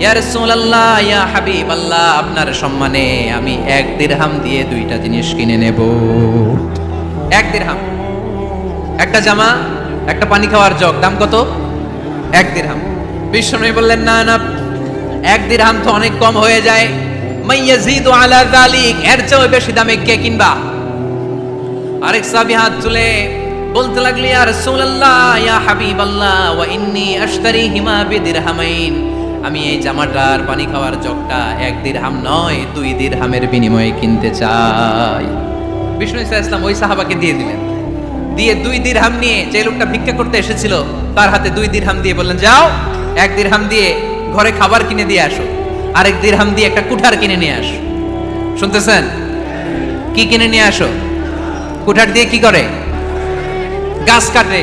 ইয়া রাসূলুল্লাহ, ইয়া হাবিবাল্লাহ, আপনার সম্মানে আমি এক দিরহাম দিয়ে দুইটা জিনিস কিনে নেব। এক দিরহাম। একটা জামা, একটা পানি খাওয়ার জগ, দাম কত? এক দিরহাম। বিশ্বনবী বললেন, না না, এক দিরহাম তো অনেক কম হয়ে যায়। মাইয়াজিদু আলা যালিক, এর চেয়ে বেশি দামে কে কিনবা? আরেক সাহাবী হাত তুলে বলতে লাগলি, ইয়া রাসূলুল্লাহ, ইয়া হাবিবাল্লাহ, ওয়া ইন্নী আশতারি হিমা বিদিরহামাইন। আমি এই জামাটার পানি খাওয়ার জগটা এক দিরহাম নয়, দুই দিরহামের বিনিময়ে কিনতে চাই। বিষ্ণু ইসা ইসলাম ওই সাহাবাকে দিয়ে দিলেন। দিয়ে দুই দিরহাম নিয়ে যে লোকটা ভিক্ষা করতে এসেছিল, তার হাতে দুই দিরহাম দিয়ে বললেন, যাও, এক দিরহাম দিয়ে ঘরে খাবার কিনে দিয়ে আসো, আরেক দিরহাম দিয়ে একটা কুঠার কিনে নিয়ে আসো। শুনতেছেন? কি কিনে নিয়ে আসো? কুঠার দিয়ে কি করে? গাছ কাটে।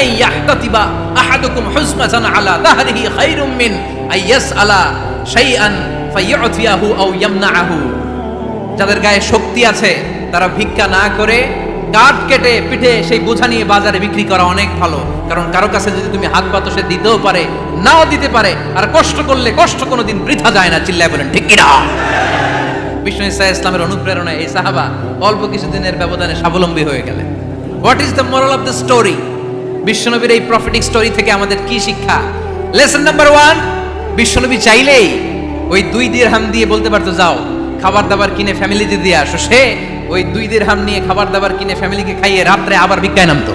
আই ইয়াহতাতিবা আহাদুকুম হুজমাতান আলা দাহরিহি খায়রুম মিন আই ইয়াসআলা শাইআন ফায়ু'তিয়াহু আও ইয়ামনাহু যাদের গায়ে শক্তি আছে, তারা ভিক্ষা না করে কাঠ কেটে পিঠে সেই বোঝা নিয়ে বাজারে বিক্রি করা অনেক ভালো। কারণ কারও কাছে যদি তুমি হাত পাতো সে দিতেও পারে, নাও দিতে পারে, আর কষ্ট করলে কষ্ট কোনোদিন বৃথা যায় না, চিল্লায় বলেন, ঠিক কিনা? বিষ্ণু ইসা ইসলামের অনুপ্রেরণা এই সাহাবা অল্প কিছুদিনের ব্যবধানে স্বাবলম্বী হয়ে গেলেন। What is the moral of the story বিশ্বনবীর এই প্রফিটিক স্টোরি থেকে আমাদের কি শিক্ষা? লেসন নাম্বার ওয়ান বিশ্বনবী চাইলেই ওই দুই দিরহাম দিয়ে বলতে পারতো, যাও, খাবার দাবার কিনে ফ্যামিলিতে দিয়ে আসো। সে ওই দুই দিরহাম নিয়ে খাবার দাবার কিনে ফ্যামিলিকে খাইয়ে রাত্রে আবার ভিক্ষায় নামতো।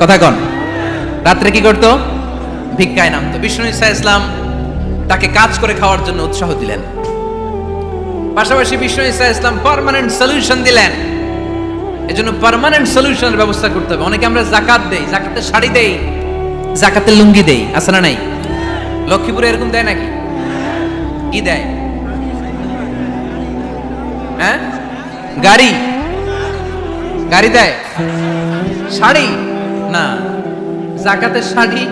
কথা কন। রাত্রে কি করতো? ভিক্ষায় নামতো। বিষ্ণু ইসা ইসলাম তাকে কাজ করে খাওয়ার জন্য উৎসাহ দিলেন। পাশাপাশি বিশ্ব ইসা ইসলাম পারমানেন্ট সলিউশন দিলেন। এজন্য পার্মানেন্ট সলিউশনের ব্যবস্থা করতে হবে। অনেকে আমরা জাকাত দেই, জাকাতে শাড়ি দেই জাকাতের লুঙ্গি দেই, আছে না নাই? লক্ষ্মীপুরে এরকম দেয় নাকি? কি দেয়? হ্যাঁ? গাড়ি? গাড়ি দেয়? শাড়ি? না। জাকাতের শাড়ি,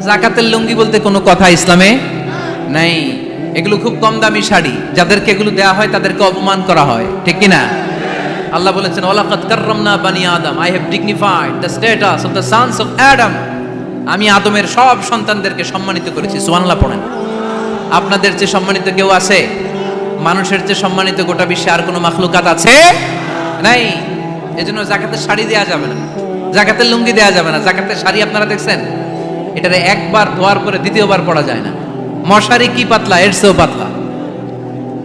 জাকাতের লুঙ্গি বলতে কোনো কথা ইসলামে নাই। এগুলো খুব কম দামি শাড়ি। যাদেরকে এগুলো দেওয়া হয় তাদেরকে অপমান করা হয়। ঠিক কি না? আল্লাহ বলেছেন, ওয়ালাকাদ কাররামনা বানি আদম। I have dignified the status of the sons of Adam আমি আদমের সব সন্তানদেরকে সম্মানিত করেছি। সুবহানাল্লাহ পড়েন। আপনাদের যে সম্মানিত কেউ আছে? মানুষের যে সম্মানিত গোটা বিশ্বে আর কোনো মাখলুকাত আছে? নাই। এজন্য জাকাতের শাড়ি দেওয়া যাবে না। জাকাতের লুঙ্গি দেওয়া যাবে না। জাকাতের শাড়ি আপনারা দেখছেন? এটারে একবার ধোয়ার পরে দ্বিতীয়বার পরা যায় না। মশারি কি পাতলা? এর চেয়েও পাতলা।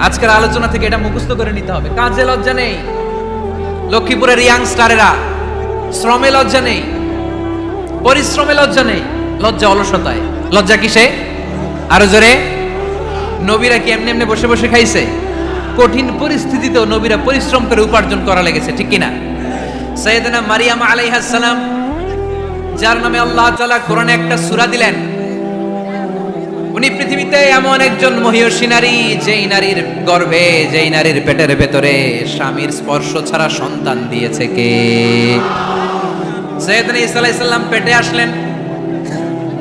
আজকের আলোচনা থেকে এটা মুখস্থ করে নিতে হবে। কাজে লজ্জা নেই। লক্ষ্মীপুরের ইয়াংস্টারেরা শ্রমে লজ্জা নেই। পরিশ্রমে লজ্জা নেই। লজ্জা অলসতায়। লজ্জা কিসে? আরও জোরে। নবীরা কি এমনি এমনি বসে বসে খাইছে? কঠিন পরিস্থিতিতেও নবীরা পরিশ্রম করে উপার্জন করা লেগেছে, ঠিক কিনা? সৈয়দনা মারিয়াম আলাইহাস সালাম, যার নামে আল্লাহ তাআলা কোরআনে একটা সূরা দিলেন উনি পৃথিবীতে এমন একজন মহিয়সী নারী, যেই নারীর গর্ভে, যেই নারীর পেটের ভেতরে স্বামীর স্পর্শ ছাড়া সন্তান দিয়েছে কে? সৈয়দনা আলাইহিস পেটে আসলেন।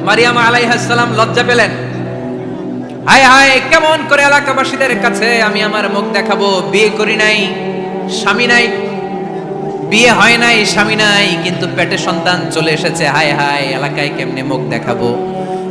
মারিয়াম আলাইহাস সালাম লজ্জা পেলেন। হায় হায় কেমন করে এলাকাবাসীদের কাছে আমি আমার মুখ দেখাবো? বিয়ে করি নাই, স্বামী নাই, বিয়ে হয় নাই, স্বামী নাই, কিন্তু পেটে সন্তান চলে এসেছে। হায় হায় এলাকায় কেমনে মুখ দেখাবো?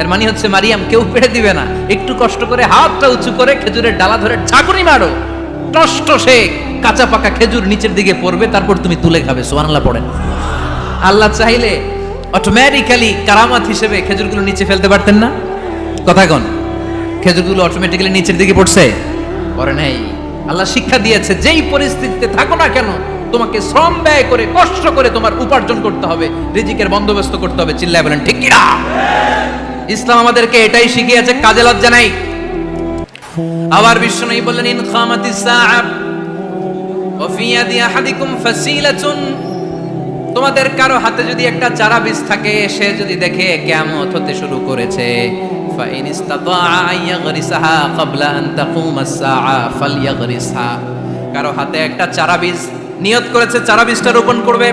এর মানে হচ্ছে মারিয়াম, কেউ পেড়ে দিবে না। একটু কষ্ট করে হাতটা উঁচু করে খেজুরের ডালা ধরে ঝাঁকুনি মারো। টষ্ট সে, কাঁচা পাকা খেজুর নিচের দিকে পড়বে, তারপর তুমি তুলে খাবে, সুবহানাল্লাহ পড়েন। আল্লাহ চাইলে অটোমেটিক্যালি কারামাত হিসেবে খেজুরগুলো নিচে ফেলতে পারতেন না। কথা কোন, খেজুরগুলো অটোমেটিক্যালি নিচের দিকে পড়ছে? পরে নাই। আল্লাহ শিক্ষা দিয়েছে, যেই পরিস্থিতিতে থাকো না কেন, তোমাকে শ্রম ব্যয় করে, কষ্ট করে তোমার উপার্জন করতে হবে, রিজিকের বন্দোবস্ত করতে হবে, চিল্লায় বলেন, ঠিক কিনা? ইসলাম আমাদেরকে এটাই শিখিয়েছে, কাজে লজ্জা নাই। আবার নেই বললেন, ইন খামাতিস সাআ, ওয়া ফি ইয়াদি আহাদিকুম ফাসিলাতুন। তোমাদের কারও হাতে যদি একটা চারা বীজ থাকে, সে যদি দেখে কিয়ামত হতে শুরু করেছে। ফাইন ইস্তাতাআ আন ইয়াগরিসাহা ক্বাবলা আন তাকুম আস-সাআ ফালইয়াগরিসহা কারও হাতে একটা চারা বীজ, নিয়ত করেছে, চারা বীজটা রোপণ করবে।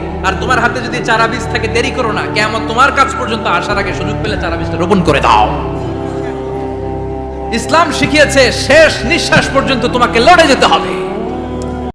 আর তোমার হাতে যদি চারা বীজ থাকে, দেরি করো না। কেমন তোমার কাজ পর্যন্ত আসার আগে সুযোগ পেলে চারা বীজটা রোপণ করে দাও। ইসলাম শিখিয়েছে, শেষ নিঃশ্বাস পর্যন্ত তোমাকে লড়ে যেতে হবে।